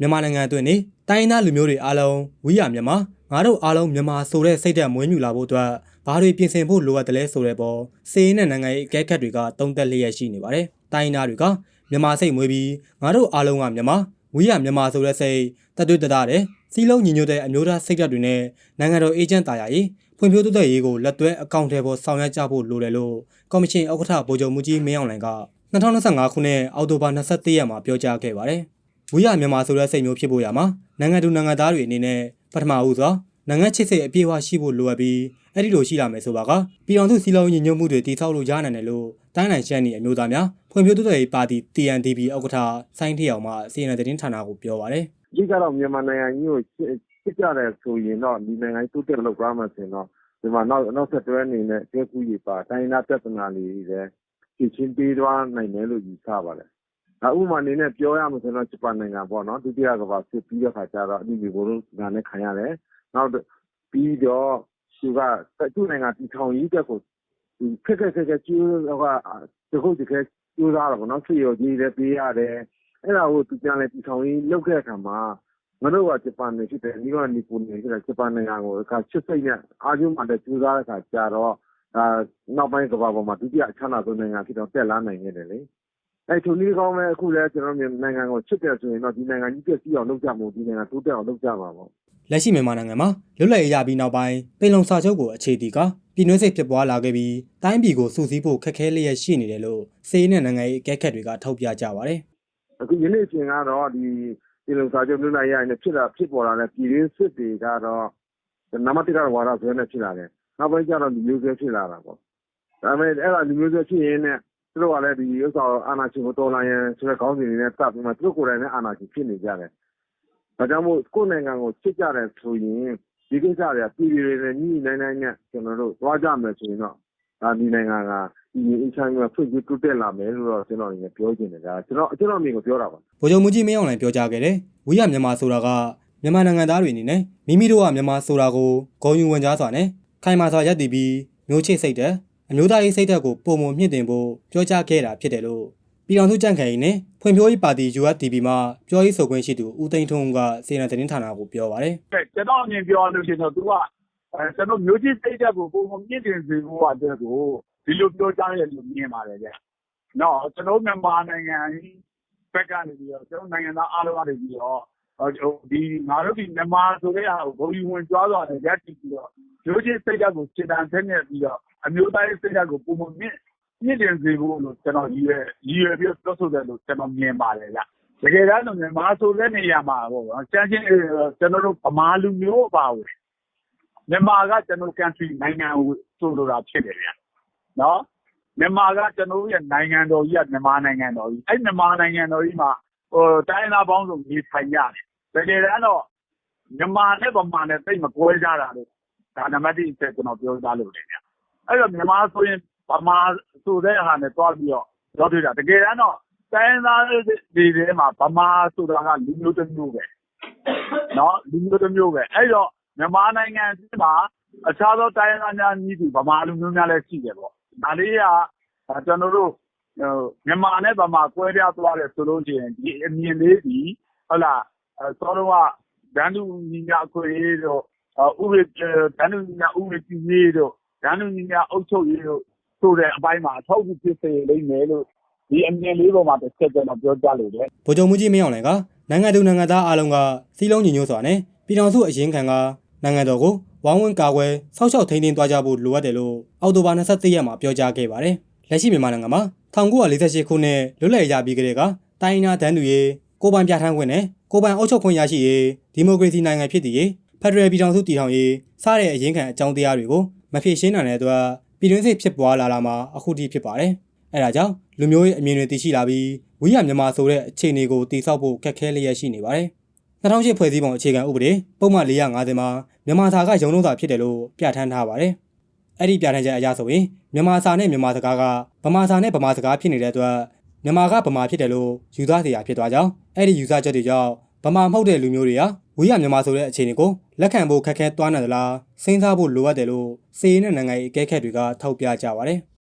မြန်မာနိုင်ငံအတွင်းနေတိုင်းရင်းသားလူမျိုးတွေအားလုံးဝိရမြန်မာငါတို့အားလုံးမြန်မာဆိုတဲ့စိတ်ဓာတ်မွေးမြူလာဖို့အတွက်ဘာတွေပြင်ဆင်ဖို့လိုအပ်တယ်လဲဆိုတဲ့ပေါ်စေရင်းနဲ့နိုင်ငံရေးအကဲခတ်တွေကတုံ့တက်လျက်ရှိနေပါတယ်။တိုင်းရင်းသားတွေကမြန်မာစိတ်မွေးပြီးငါတို့အားလုံးကမြန်မာဝိရမြန်မာဆိုတဲ့စိတ်တက်တွေ့တတာတဲ့စီလုံးညီညွတ်တဲ့အမျိုးသားစိတ်ဓာတ်တွေနဲ့နိုင်ငံတော်အေဂျင့်တာယာရေးဖွံ့ဖြိုးတိုးတက်ရေးကိုလက်တွဲအကောင့်ထဲပေါ်ဆောင်ရွက်ကြဖို့လိုတယ်လို့ကော်မရှင်ဥက္ကဋ္ဌဗိုလ်ချုပ်မူကြီးမင်းအောင်လှိုင်က2025ခုနှစ်အောက်တိုဘာ21ရက်မှာပြောကြားခဲ့ပါတယ်။ ဝိရမြန်မာဆိုတဲ့စိတ်မျိုးဖြစ်ဖို့ရမှာနိုင်ငံသူနိုင်ငံသားတွေအနေနဲ့ပထမဦးစွာနိုင်ငံချစ်စိတ်အပြည့်အဝရှိဖို့လိုအပ်ပြီးအဲ့ဒီလိုရှိလာမယ်ဆိုပါကပြည်တော်စုစီလုံးညီညွတ်မှုတွေတည်ဆောက်လို့ရနိုင်တယ်လို့တိုင်းနိုင်ရှမ်းနီအမျိုးသားများဖွံ့ဖြိုးတိုးတက်ရေးပါတီ TNDP ဥက္ကဋ္ဌစိုင်းထီအောင်မှစီရင်တဲ့တင်ဌာနကိုပြောပါတယ်။အဓိကတော့မြန်မာနိုင်ငံကြီးကိုချစ်ချစ်ကြတယ်ဆိုရင်တော့ဒီနိုင်ငံကြီးတိုးတက်လောက်သွားမှဆိုရင်တော့ဒီမှာနောက်နောက်ဆက်တွဲအနေနဲ့ကျဲကူကြီးပါတိုင်းနာပြဿနာတွေလည်းဖြည့်ချင်းပေးသွားနိုင်တယ်လို့ယူဆပါတယ်။ အခုမှအနေနဲ့ ပြောရမှာဆိုတော့ဂျပန်နိုင်ငံပေါ့နော် ဒုတိယကမ္ဘာစစ်ပြီးတဲ့ခါကျတော့အဒီဒီဘိုးတို့ကလည်းခံရတယ်။နောက်ပြီးတော့ သူက သူ့နိုင်ငံတီထောင်ရေးတက်ကိုဒီခက်ခက်ခက်ခက်ကျိုးတော့ကဒီခုဒီကကျိုးသားတော့ပေါ့နော်ဆွေရကြီးလည်းပေးရတယ်။အဲ့ဒါကို သူပြန်လဲတီထောင်ရေးလုပ်ခဲ့အခါမှာ ငါတို့က ဂျပန်နေဖြစ်တယ်ဒီကနီပိုနေဖြစ်တယ် ဂျပန်နိုင်ငံကိုအခါချစ်စိတ်နဲ့ အားကျုံမှလည်းကျူးစားတဲ့အခါကျတော့အာနောက်ပိုင်းကမ္ဘာပေါ်မှာ ဒုတိယအချမ်းသာဆုံးနိုင်ငံဖြစ်တော့ တက်လာနိုင်ခဲ့တယ်လေ အဲထိုနည်းကောင်းပဲအခုလည်းကျွန်တော်တို့နိုင်ငံကိုချစ်တယ်ဆိုရင်တော့ဒီနိုင်ငံကြီးပြည့်စည်အောင်လုပ်ကြမို့ဒီနိုင်ငံတိုးတက်အောင်လုပ်ကြပါပေါ့လက်ရှိမြန်မာနိုင်ငံမှာလွတ်လပ်ရေးရပြီးနောက်ပိုင်းပင်လုံစာချုပ်ကိုအခြေတည်ကပြည်နှင်းစိတ်ဖြစ်ပွားလာခဲ့ပြီးတိုင်းပြည်ကိုစူးစီးဖို့ခက်ခဲလျက်ရှိနေတယ်လို့စေးနဲ့နိုင်ငံရေးအကဲခတ်တွေကထောက်ပြကြပါတယ်အခုယနေ့အချိန်ကတော့ဒီဒီလိုစာချုပ်လွတ်လပ်ရေးနဲ့ဖြစ်လာဖြစ်ပေါ်လာတဲ့ပြည်ရင်းစစ်တွေကတော့နမတိကဝါဒဆွဲနဲ့ဖြစ်လာတယ်နောက်ပိုင်းကျတော့လူမျိုးဆွဲဖြစ်လာတာပေါ့ဒါပေမဲ့အဲ့ဒါလူမျိုးဆွဲဖြစ်ရင်းနဲ့ သူတို့ကလည်းဒီဥစ္စာအာဏာရှင်ကိုတော်လှန်ရန်ဆိုတဲ့ခေါင်းစဉ်တွေနဲ့တပ်ပြီးမှသူတို့ကိုယ်တိုင်နဲ့အာဏာရှင်ဖြစ်နေကြတယ်ဒါကြောင့်မို့ကိုယ့်နိုင်ငံကိုချစ်ကြတယ်ဆိုရင်ဒီကိစ္စတွေကပြည်ပြည်တွေနဲ့ညီညီနိုင်နိုင်နဲ့ကျွန်တော်တို့သွားကြမယ်ဆိုရင်တော့ဒါဒီနိုင်ငံကဒီအင်ချမ်းကဖွံ့ဖြိုးတိုးတက်လာမယ်လို့တော့ကျွန်တော်အနေနဲ့ပြောချင်တယ်ဒါကျွန်တော်ကျွန်တော်အမြင်ကိုပြောတာပါ။ဗိုလ်ချုပ်မူကြီးမင်းအောင်လှိုင်ပြောကြားခဲ့တဲ့ဝိရမြန်မာဆိုတာကမြန်မာနိုင်ငံသားတွေအနေနဲ့မိမိတို့ကမြန်မာဆိုတာကိုဂုဏ်ယူဝင်ကြားစွာနဲ့ခိုင်မာစွာရပ်တည်ပြီးမျိုးချစ်စိတ်တဲ့ အမျိုးသားရေးစိတ်ဓာတ်ကိုပုံမမြင့်တင်ဖို့ပြောကြားခဲ့တာဖြစ်တယ်လို့ပြည်တော်စုကြံ့ခိုင်ရေးနဲ့ဖွံ့ဖြိုးရေးပါတီ USDP မှာပြောရေးဆိုခွင့်ရှိသူဦးသိန်းထွန်းကစေနာသတင်းဌာနကိုပြောပါတယ်ကဲကျွန်တော်အမြင်ပြောလို့ရှိရင်တော့သူကအဲကျွန်တော်မျိုးချစ်စိတ်ဓာတ်ကိုပုံမှန်မြင့်တင်စေဖို့အတွက်ကိုဒီလိုပြောကြားရလို့မြင်ပါတယ်ဗျ။နော်ကျွန်တော်မြန်မာနိုင်ငံဘက်ကနေပြီးတော့ကျွန်တော်နိုင်ငံသားအားလုံးကနေပြီးတော့ဒီငါတို့ဒီမြန်မာဆိုတဲ့ဟာကိုဘုံယူဝင်ကြွားသွားတယ်ရက်တည်ပြီးတော့မျိုးချစ်စိတ်ဓာတ်ကိုစင်တန်ဆက်နေပြီးတော့ အမျိုးသားရေးစိတ်ဓာတ်ကိုပုံမှန်မြင့်မြင့်တင်စေဖို့လို့ ကျွန်တော်ရည်ရွယ်ရည်ရွယ်ပြီးပြောဆိုတယ်လို့ ကျွန်တော်မြင်ပါတယ်ဗျ။တကယ်တမ်းတော့မြန်မာဆိုတဲ့နေရာမှာပေါ့နော်ကျန်းချင်းကျွန်တော်တို့ ဗမာလူမျိုးအပါဝင် မြန်မာက ကျွန်တော် country နိုင်ငံကို ဆိုလိုတာဖြစ်တယ်ဗျနော်မြန်မာက ကျွန်တော်ရဲ့ နိုင်ငံတော်ကြီးက မြန်မာနိုင်ငံတော်ကြီး အဲ့မြန်မာနိုင်ငံတော်ကြီးမှာဟိုတိုင်းသားပေါင်းစုံ နေထိုင်ကြတယ် တကယ်တမ်းတော့ မြန်မာနဲ့ ဗမာနဲ့တိတ်မကွဲကြတာလို့ ဒါ နံပါတ်1ချက် ကျွန်တော်ပြောသားလို့လေဗျ အဲ့တော့မြန်မာဆိုရင်ဗမာဆိုတဲ့ဟာနဲ့တွားပြီးတော့ပြောတွေ့တာတကယ်တမ်းတော့တိုင်းသားတွေထဲမှာဗမာဆိုတာကလူမျိုးတစ်မျိုးပဲနော်လူမျိုးတစ်မျိုးပဲအဲ့တော့မြန်မာနိုင်ငံမှာအခြားသောတိုင်းသားများညီတူဗမာလူမျိုးများလည်းရှိတယ်ပေါ့ဒါလေးကကျွန်တော်တို့မြန်မာနဲ့ဗမာကွဲပြားသွားတယ်ဆိုလို့ရှိရင်ဒီအမြင်လေးဒီဟုတ်လားစောတော့ကဒန်းတူညီညာအခွင့်အရေးတို့ဥပဒေဒန်းတူညီညာဥပဒေကြီးရေး တို့ဒန်းတူညီညာအုပ်ချုပ်ရေးတို့ဆိုတဲ့အပိုင်းမှာအထောက်အကူဖြစ်စေလိမ့်မယ်လို့ဒီအမြင်လေးပေါ်မှာတစ်ချက်ကျွန်တော်ပြောကြလို့တယ်။ဗိုလ်ချုပ်မူကြီးမင်းအောင်လှိုင်ကနိုင်ငံသူနိုင်ငံသားအားလုံးကစီလုံးညီညွတ်စွာနဲ့ပြည်တော်စုအရင်ခံကနိုင်ငံတော်ကိုဝိုင်းဝန်းကာကွယ်စောင့်ရှောက်ထိန်းသိမ်းသွားကြဖို့လိုအပ်တယ်လို့အောက်တိုဘာ27ရက်မှာပြောကြားခဲ့ပါတယ်။လက်ရှိမြန်မာနိုင်ငံမှာ1948ခုနှစ်လွတ်လပ်ရေးရပြီးကတည်းကတိုင်းနာတန်းသူရေးကိုပိုင်ပြဋ္ဌာန်းခွင့်နဲ့ကိုပိုင်အုပ်ချုပ်ခွင့်ရရှိရေးဒီမိုကရေစီနိုင်ငံဖြစ်တည်ရေးဖက်ဒရယ်ပြည်ထောင်စုတည်ထောင်ရေးစတဲ့အရင်ခံအကြောင်းတရားတွေကို မဖြေရှင်းနိုင်တဲ့အတွက်ပြည်တွင်းစစ်ဖြစ်ပွားလာလာမှာအခုထိဖြစ်ပါတယ်။အဲဒါကြောင့်လူမျိုးရေးအမြင်တွေတည်ရှိလာပြီးဝိရမြန်မာဆိုတဲ့အခြေအနေကိုတည်ဆောက်ဖို့ခက်ခဲလျက်ရှိနေပါတယ်။2008ဖွဲ့စည်းပုံအခြေခံဥပဒေပုံမှန်450မှာမြန်မာစာကရုံလုံးစာဖြစ်တယ်လို့ပြဋ္ဌာန်းထားပါတယ်။အဲ့ဒီပြဋ္ဌာန်းချက်အရဆိုရင်မြန်မာစာနဲ့မြန်မာစကားကဗမာစာနဲ့ဗမာစကားဖြစ်နေတဲ့အတွက်မြန်မာကဗမာဖြစ်တယ်လို့ယူဆเสียရဖြစ်သွားကြောင်းအဲ့ဒီယူဆချက်တွေကြောင့်ဗမာမဟုတ်တဲ့လူမျိုးတွေဟာ ဝိရမြန်မာဆိုတဲ့အခြေအနေကိုလက်ခံဖို့ခက်ခဲသွားနိုင်သလားစဉ်းစားဖို့လိုအပ်တယ်လို့စေရင်းနဲ့နိုင်ငံရေးအကဲခတ်တွေကထောက်ပြကြပါတယ်။